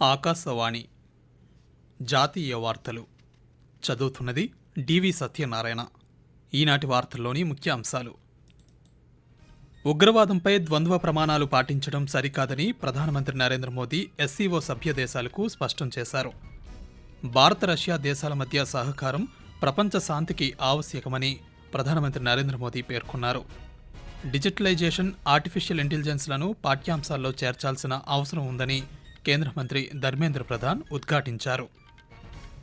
ఆకాశవాణి. జాతీయ వార్తలు. చదువుతున్నది డివి సత్యనారాయణ. ఈనాటి వార్తల్లోని ముఖ్య అంశాలు ఉగ్రవాదంపై ద్వంద్వ ప్రమాణాలు పాటించడం సరికాదని ప్రధానమంత్రి నరేంద్ర మోదీ ఎస్సీఓ సభ్య దేశాలకు స్పష్టం చేశారు. భారత రష్యా దేశాల మధ్య సహకారం ప్రపంచ శాంతికి ఆవశ్యకమని ప్రధానమంత్రి నరేంద్ర మోదీ పేర్కొన్నారు. డిజిటలైజేషన్ ఆర్టిఫిషియల్ ఇంటెలిజెన్స్లను పాఠ్యాంశాల్లో చేర్చాల్సిన అవసరం ఉందని కేంద్ర మంత్రి ధర్మేంద్ర ప్రధాన్ ఉద్ఘాటించారు.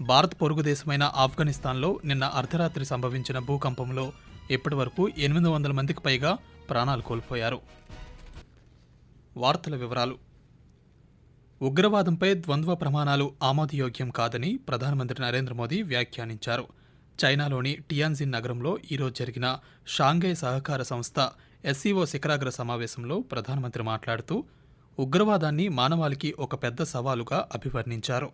భారత్ పొరుగు దేశమైన ఆఫ్ఘనిస్తాన్లో నిన్న అర్ధరాత్రి సంభవించిన భూకంపంలో ఇప్పటివరకు ఎనిమిది వందల మందికి పైగా ప్రాణాలు కోల్పోయారు. వార్తల వివరాలు. ఉగ్రవాదంపై ద్వంద్వ ప్రమాణాలు ఆమోదయోగ్యం కాదని ప్రధానమంత్రి నరేంద్ర మోదీ వ్యాఖ్యానించారు. చైనాలోని టియాన్జిన్ నగరంలో ఈరోజు జరిగిన షాంఘై సహకార సంస్థ ఎస్సీఓ శిఖరాగ్ర సమావేశంలో ప్రధానమంత్రి మాట్లాడుతూ ఉగ్రవాదాన్ని మానవాళికి ఒక పెద్ద సవాలుగా అభివర్ణించారు.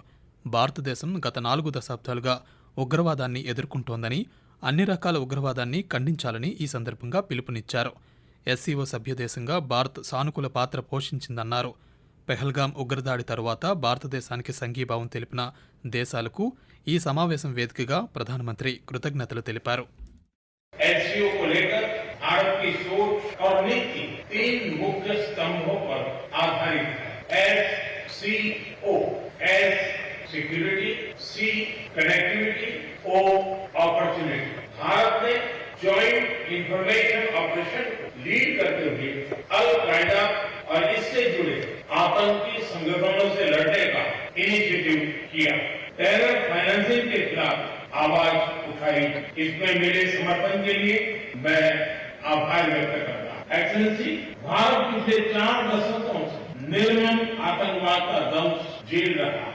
భారతదేశం గత నాలుగు దశాబ్దాలుగా ఉగ్రవాదాన్ని ఎదుర్కొంటోందని అన్ని రకాల ఉగ్రవాదాన్ని ఖండించాలని ఈ సందర్భంగా పిలుపునిచ్చారు. ఎస్సీఓ సభ్యదేశంగా భారత్ సానుకూల పాత్ర పోషించిందన్నారు. పెహల్గాం ఉగ్రదాడి తరువాత భారతదేశానికి సంఘీభావం తెలిపిన దేశాలకు ఈ సమావేశం వేదికగా ప్రధానమంత్రి కృతజ్ఞతలు తెలిపారు. भारत की सोच और नीति तीन मुख्य स्तंभों पर आधारित है। S C O S security C connectivity O opportunity Bharat ने ज्वाइंट इंफॉर्मेशन ऑपरेशन लीड करते हुए अल कायदा और इससे जुड़े आतंकी संगठनों से लड़ने का इनिशिएटिव किया। टेरर फाइनेंसिंग के खिलाफ आवाज़ उठाई। इसमें मेरे समर्थन के लिए मैं आभार व्यक्त करता हूं एक्सलेंसी भारत पिछले चार दशकों से निर्मम आतंकवाद का दंश झेल रहा है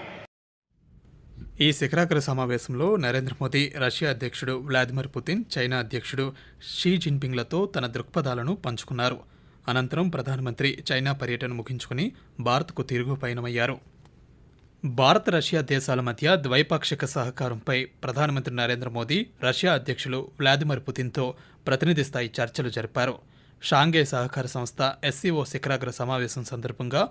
ఈ శిఖరాగ్ర సమావేశంలో నరేంద్ర మోదీ రష్యా అధ్యక్షుడు వ్లాదిమిర్ పుతిన్ చైనా అధ్యక్షుడు షీ జిన్పింగ్లతో తన దృక్పథాలను పంచుకున్నారు అనంతరం ప్రధానమంత్రి చైనా పర్యటన ముగించుకుని భారత్కు తిరుగు పయనమయ్యారు భారత్ రష్యా దేశాల మధ్య ద్వైపాక్షిక సహకారంపై ప్రధానమంత్రి నరేంద్ర మోదీ రష్యా అధ్యక్షులు వ్లాదిమిర్ పుతిన్తో ప్రతినిధి స్థాయి చర్చలు జరిపారు. షాంఘై సహకార సంస్థ ఎస్సీఓ శిఖరాగ్ర సమావేశం సందర్భంగా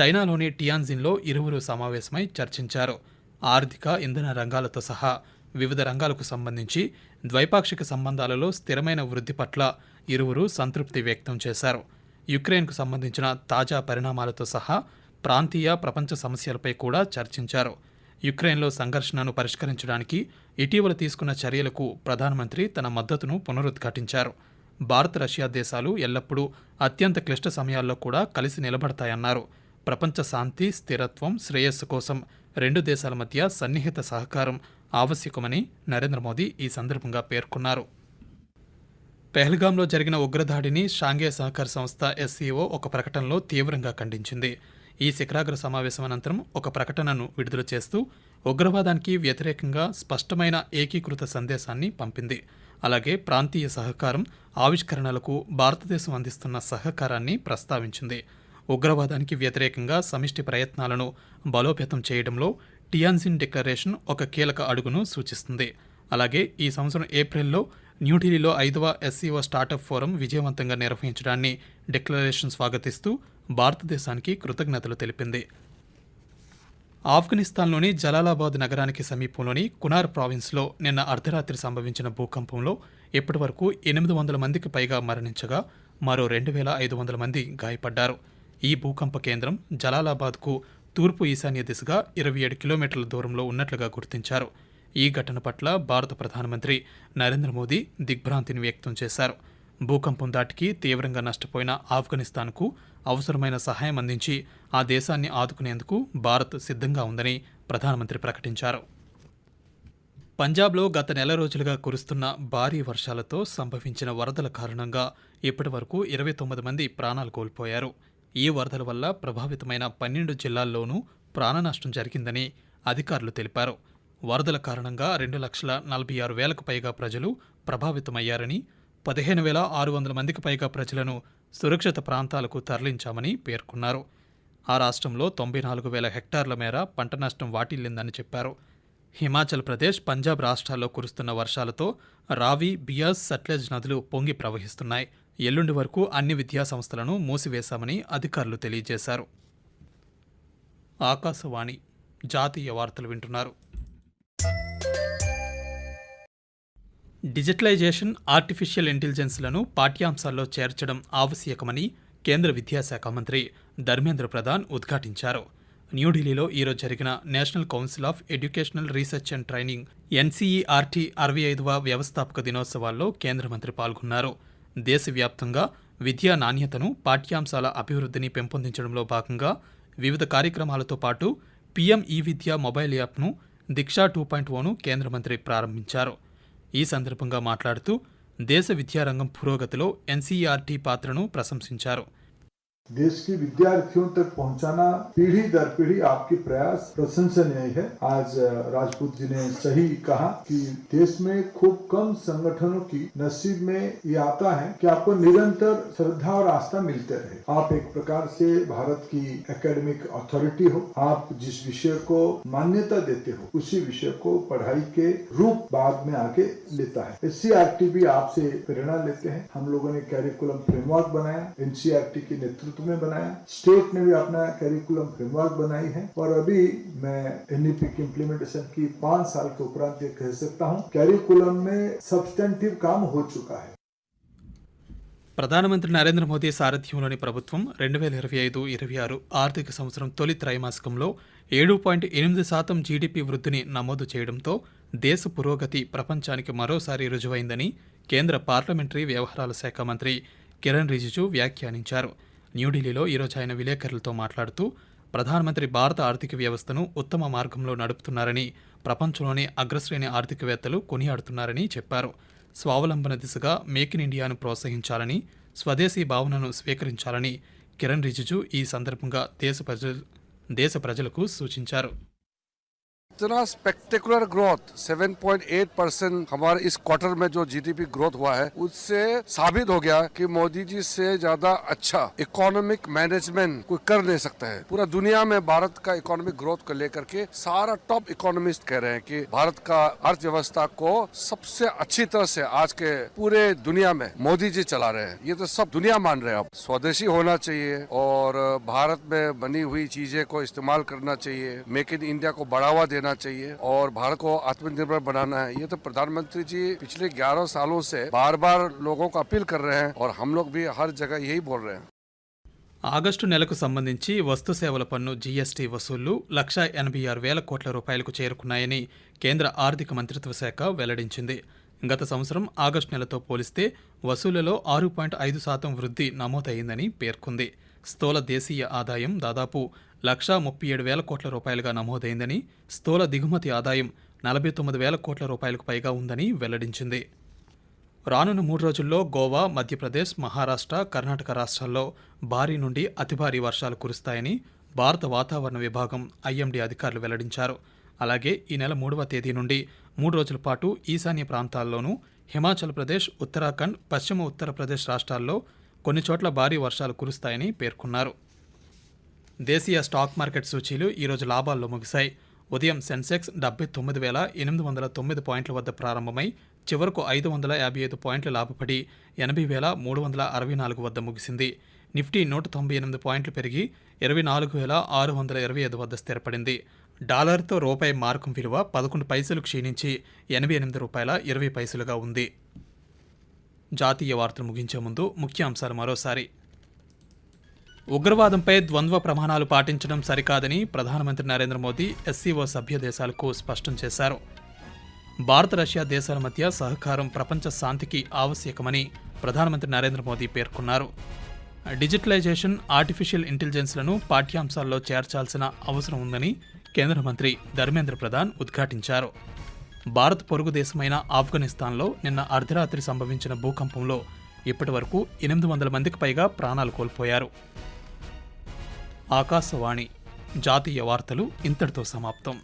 చైనాలోని టియాన్జిన్లో ఇరువురు సమావేశమై చర్చించారు. ఆర్థిక ఇంధన రంగాలతో సహా వివిధ రంగాలకు సంబంధించి ద్వైపాక్షిక సంబంధాలలో స్థిరమైన వృద్ధి పట్ల ఇరువురు సంతృప్తి వ్యక్తం చేశారు. యుక్రెయిన్కు సంబంధించిన తాజా పరిణామాలతో సహా ప్రాంతీయ ప్రపంచ సమస్యలపై కూడా చర్చించారు. యుక్రెయిన్లో సంఘర్షణను పరిష్కరించడానికి ఇటీవల తీసుకున్న చర్యలకు ప్రధానమంత్రి తన మద్దతును పునరుద్ఘాటించారు. భారత్ రష్యా దేశాలు ఎల్లప్పుడూ అత్యంత క్లిష్ట సమయాల్లో కూడా కలిసి నిలబడతాయన్నారు. ప్రపంచ శాంతి స్థిరత్వం శ్రేయస్సు కోసం రెండు దేశాల మధ్య సన్నిహిత సహకారం ఆవశ్యకమని నరేంద్ర మోదీ ఈ సందర్భంగా పేర్కొన్నారు. పెహల్గాంలో జరిగిన ఉగ్రదాడిని షాంఘై సహకార సంస్థ ఎస్సీఓ ఒక ప్రకటనలో తీవ్రంగా ఖండించింది. ఈ శిఖరాగ్ర సమావేశం అనంతరం ఒక ప్రకటనను విడుదల చేస్తూ ఉగ్రవాదానికి వ్యతిరేకంగా స్పష్టమైన ఏకీకృత సందేశాన్ని పంపింది. అలాగే ప్రాంతీయ సహకారం ఆవిష్కరణలకు భారతదేశం అందిస్తున్న సహకారాన్ని ప్రస్తావించింది. ఉగ్రవాదానికి వ్యతిరేకంగా సమిష్టి ప్రయత్నాలను బలోపేతం చేయడంలో టియాన్జిన్ డిక్లరేషన్ ఒక కీలక అడుగును సూచిస్తుంది. అలాగే ఈ సంవత్సరం ఏప్రిల్లో న్యూఢిల్లీలో ఐదవ ఎస్సీఓ స్టార్టప్ ఫోరం విజయవంతంగా నిర్వహించడాన్ని డిక్లరేషన్ స్వాగతిస్తూ భారతదేశానికి కృతజ్ఞతలు తెలిపింది. ఆఫ్ఘనిస్తాన్లోని జలాలాబాద్ నగరానికి సమీపంలోని కునార్ ప్రావిన్స్లో నిన్న అర్ధరాత్రి సంభవించిన భూకంపంలో ఇప్పటివరకు ఎనిమిది వందల మందికి పైగా మరణించగా మరో రెండు వేల ఐదు వందల మంది గాయపడ్డారు. ఈ భూకంప కేంద్రం జలాలాబాద్కు తూర్పు ఈశాన్య దిశగా ఇరవై ఏడు కిలోమీటర్ల దూరంలో ఉన్నట్లుగా గుర్తించారు. ఈ ఘటన పట్ల భారత ప్రధానమంత్రి నరేంద్ర మోదీ దిగ్భ్రాంతిని వ్యక్తం చేశారు. భూకంపం దాటికి తీవ్రంగా నష్టపోయిన ఆఫ్ఘనిస్తాన్కు అవసరమైన సహాయం అందించి ఆ దేశాన్ని ఆదుకునేందుకు భారత్ సిద్ధంగా ఉందని ప్రధానమంత్రి ప్రకటించారు. పంజాబ్లో గత నెల రోజులుగా కురుస్తున్న భారీ వర్షాలతో సంభవించిన వరదల కారణంగా ఇప్పటివరకు ఇరవై తొమ్మిది మంది ప్రాణాలు కోల్పోయారు. ఈ వరదల వల్ల ప్రభావితమైన పన్నెండు జిల్లాల్లోనూ ప్రాణ నష్టం జరిగిందని అధికారులు తెలిపారు. వరదల కారణంగా రెండు లక్షల నలభై ఆరు వేలకు పైగా ప్రజలు ప్రభావితమయ్యారని పదిహేను వేల ఆరు వందల మందికి పైగా ప్రజలను సురక్షిత ప్రాంతాలకు తరలించామని పేర్కొన్నారు. ఆ రాష్ట్రంలో తొంభై నాలుగు వేల హెక్టార్ల మేర పంట నష్టం వాటిల్లిందని చెప్పారు. హిమాచల్ ప్రదేశ్ పంజాబ్ రాష్ట్రాల్లో కురుస్తున్న వర్షాలతో రావి బియాస్ సట్లెజ్ నదులు పొంగి ప్రవహిస్తున్నాయి. ఎల్లుండి వరకు అన్ని విద్యా సంస్థలను మూసివేశామని అధికారులు తెలియజేశారు. ఆకాశవాణి జాతీయ వార్తలు వింటున్నారు. డిజిటలైజేషన్ ఆర్టిఫిషియల్ ఇంటెలిజెన్స్లను పాఠ్యాంశాల్లో చేర్చడం ఆవశ్యకమని కేంద్ర విద్యాశాఖ మంత్రి ధర్మేంద్ర ప్రధాన్ ఉద్ఘాటించారు. న్యూఢిల్లీలో ఈరోజు జరిగిన National Council of Educational Research and Training NCERT అరవై ఐదవ వ్యవస్థాపక దినోత్సవాల్లో కేంద్ర మంత్రి పాల్గొన్నారు. దేశవ్యాప్తంగా విద్యా నాణ్యతను పాఠ్యాంశాల అభివృద్ధిని పెంపొందించడంలో భాగంగా వివిధ కార్యక్రమాలతో పాటు పీఎం ఈ విద్య మొబైల్ యాప్ను దీక్షా టూ పాయింట్ ఓను కేంద్ర మంత్రి ప్రారంభించారు. ఈ సందర్భంగా మాట్లాడుతూ దేశ విద్యారంగం పురోగతిలో ఎన్సీఆర్టీ పాత్రను ప్రశంసించారు. देश की विद्यार्थियों तक पहुंचाना पीढ़ी दर पीढ़ी आपकी प्रयास प्रशंसनीय है। आज राजपूत जी ने सही कहा कि देश में खूब कम संगठनों की नसीब में ये आता है कि आपको निरंतर श्रद्धा और आस्था मिलते रहे। आप एक प्रकार से भारत की एकेडमिक अथॉरिटी हो। आप जिस विषय को मान्यता देते हो, उसी विषय को पढ़ाई के रूप बाद में आके लेता है। एस भी आपसे प्रेरणा लेते हैं। हम लोगों ने कैरिकुलम फ्रेमवर्क बनाया। एनसीआरटी के नेतृत्व में बनाया स्टेट ने भी अपना कैरिकुलम फ्रेमवर्क बनाई है और अभी मैं एनईपी की इम्प्लीमेंटेशन की पांच साल के उपरांत ये कह सकता हूँ कैरिकुलम में सब्सटेंटिव काम हो चुका है ప్రధానమంత్రి నరేంద్ర మోదీ సారథ్యంలోని ప్రభుత్వం రెండు వేల ఇరవై ఐదు ఇరవై ఆరు ఆర్థిక సంవత్సరం తొలి త్రైమాసికంలో ఏడు పాయింట్ ఎనిమిది శాతం జీడీపీ వృద్ధిని నమోదు చేయడంతో దేశ పురోగతి ప్రపంచానికి మరోసారి రుజువైందని కేంద్ర పార్లమెంటరీ వ్యవహారాల శాఖ మంత్రి కిరణ్ రిజిజు వ్యాఖ్యానించారు న్యూఢిల్లీలో ఈరోజు ఆయన విలేకరులతో మాట్లాడుతూ ప్రధానమంత్రి భారత ఆర్థిక వ్యవస్థను ఉత్తమ మార్గంలో నడుపుతున్నారని ప్రపంచంలోనే అగ్రశ్రేణి ఆర్థికవేత్తలు కొనియాడుతున్నారని చెప్పారు. స్వావలంబన దిశగా మేక్ ఇన్ ఇండియాను ప్రోత్సహించాలని స్వదేశీ భావనను స్వీకరించాలని కిరణ్ రిజిజు ఈ సందర్భంగా దేశ ప్రజ దేశ ప్రజలకు సూచించారు. इतना स्पेक्टेकुलर ग्रोथ 7.8 परसेंट हमारे इस क्वार्टर में जो जीडीपी ग्रोथ हुआ है, उससे साबित हो गया कि मोदी जी से ज़्यादा अच्छा इकोनॉमिक मैनेजमेंट कोई कर नहीं सकता है। पूरा दुनिया में भारत का इकोनॉमिक ग्रोथ को लेकर के सारा टॉप इकोनॉमिस्ट कह रहे हैं कि भारत का अर्थव्यवस्था को सबसे अच्छी तरह से आज के पूरे दुनिया में मोदी जी चला रहे हैं। ये तो सब दुनिया मान रहे हैं अब। स्वदेशी होना चाहिए और भारत में बनी हुई चीज़ें को इस्तेमाल करना चाहिए। मेक इन इंडिया को बढ़ावा देना चाहिए और भारत को आत्मनिर्भर बनाना है ये तो प्रधानमंत्री जी पिछले 11 सालों से बार बार लोगों को अपील कर रहे हैं और हम लोग भी हर जगह यही बोल रहे हैं ఆగస్టు నెలకు సంబంధించి వస్తు సేవల పన్ను జీఎస్టీ వసూళ్లు లక్ష ఎనభై ఆరు వేల కోట్ల రూపాయలకు చేరుకున్నాయని కేంద్ర ఆర్థిక మంత్రిత్వ శాఖ వెల్లడించింది గత సంవత్సరం ఆగస్టు నెలతో పోలిస్తే వసూళ్లలో ఆరు పాయింట్ ఐదు శాతం వృద్ధి నమోదైందని పేర్కొంది స్థూల దేశీయ ఆదాయం దాదాపు లక్షా ముప్పై ఏడు వేల కోట్ల రూపాయలుగా నమోదైందని స్థూల దిగుమతి ఆదాయం నలభై తొమ్మిది వేల కోట్ల రూపాయలకు పైగా ఉందని వెల్లడించింది. రానున్న మూడు రోజుల్లో గోవా మధ్యప్రదేశ్ మహారాష్ట్ర కర్ణాటక రాష్ట్రాల్లో భారీ నుండి అతి భారీ వర్షాలు కురుస్తాయని భారత వాతావరణ విభాగం ఐఎండీ అధికారులు వెల్లడించారు. అలాగే ఈ నెల మూడవ తేదీ నుండి మూడు రోజుల పాటు ఈశాన్య ప్రాంతాల్లోనూ హిమాచల్ ప్రదేశ్ ఉత్తరాఖండ్ పశ్చిమ ఉత్తరప్రదేశ్ రాష్ట్రాల్లో కొన్ని చోట్ల భారీ వర్షాలు కురుస్తాయని పేర్కొన్నారు. దేశీయ స్టాక్ మార్కెట్ సూచీలు ఈరోజు లాభాల్లో ముగిశాయి. ఉదయం సెన్సెక్స్ డెబ్బై తొమ్మిది వేల ఎనిమిది వందల తొమ్మిది పాయింట్ల వద్ద ప్రారంభమై చివరకు ఐదు వందల యాభై ఐదు పాయింట్లు లాభపడి ఎనభై వేల మూడు వందల అరవై నాలుగు వద్ద ముగిసింది. నిఫ్టీ నూట తొంభై ఎనిమిది పాయింట్లు పెరిగి ఇరవై నాలుగు వేల ఆరు వందల ఇరవై ఐదు వద్ద స్థిరపడింది. డాలర్తో రూపాయి మార్కం విలువ పదకొండు పైసలు క్షీణించి ఎనభై ఎనిమిది రూపాయల ఇరవై పైసలుగా ఉంది. జాతీయ వార్తలు ముగించే ముందు ముఖ్య అంశాలు మరోసారి. ఉగ్రవాదంపై ద్వంద్వ ప్రమాణాలు పాటించడం సరికాదని ప్రధానమంత్రి నరేంద్ర మోదీ ఎస్సీఓ సభ్య దేశాలకు స్పష్టం చేశారు. భారత రష్యా దేశాల మధ్య సహకారం ప్రపంచ శాంతికి ఆవశ్యకమని ప్రధానమంత్రి నరేంద్ర మోదీ పేర్కొన్నారు. డిజిటలైజేషన్ ఆర్టిఫిషియల్ ఇంటెలిజెన్స్లను పాఠ్యాంశాల్లో చేర్చాల్సిన అవసరం ఉందని కేంద్ర మంత్రి ధర్మేంద్ర ప్రధాన్ ఉద్ఘాటించారు. భారత్ పొరుగు దేశమైన ఆఫ్ఘనిస్తాన్లో నిన్న అర్ధరాత్రి సంభవించిన భూకంపంలో ఇప్పటి వరకు ఎనిమిది వందల మందికి పైగా ప్రాణాలు కోల్పోయారు. ఆకాశవాణి జాతీయ వార్తలు ఇంతటితో సమాప్తం.